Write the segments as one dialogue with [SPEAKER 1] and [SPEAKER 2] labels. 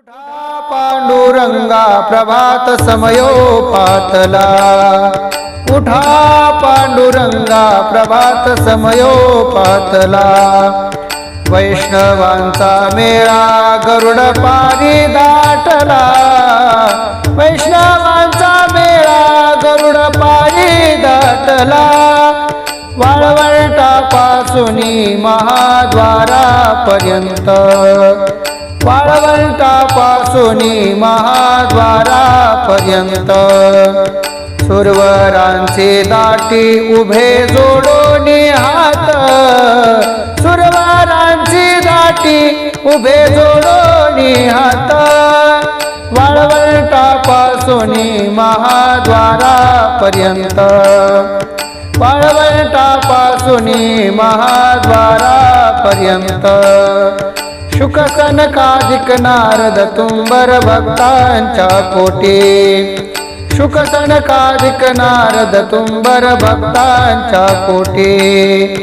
[SPEAKER 1] उठा पांडुरंगा प्रभात समयोपातला? उठा पांडुरंगा प्रभात समयोपातला? वैष्णवांचा मेळा गरुड पारी दाटला. वैष्णवांचा मेळा गरुड पारी दाटला. वाळवंटापासूनी महाद्वारापर्यंत वाळवंटापासूनी महाद्वारापर्यंत सुरवरांचे दाटी उभे जोडून हात सुरवरांची दाटी उभे जोडून हात. वाळवंटापासूनी महाद्वारापर्यंत महाद्वारा महाद्वारापर्यंत शुकसनकाधिक नारद तुंबर भक्तांच्या कोटी. शुकसनकाधिक नारद तुंबर भक्तांच्या कोटी.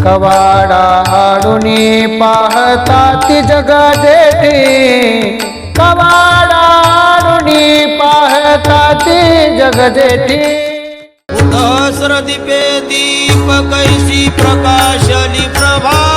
[SPEAKER 1] कवाडा हाडुनी पाहता ती जग जेठी कवाडा हाडुनी पाहता ती जग जेठी
[SPEAKER 2] दीपे दीप कैसी प्रकाशली प्रभा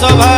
[SPEAKER 2] कृष्ण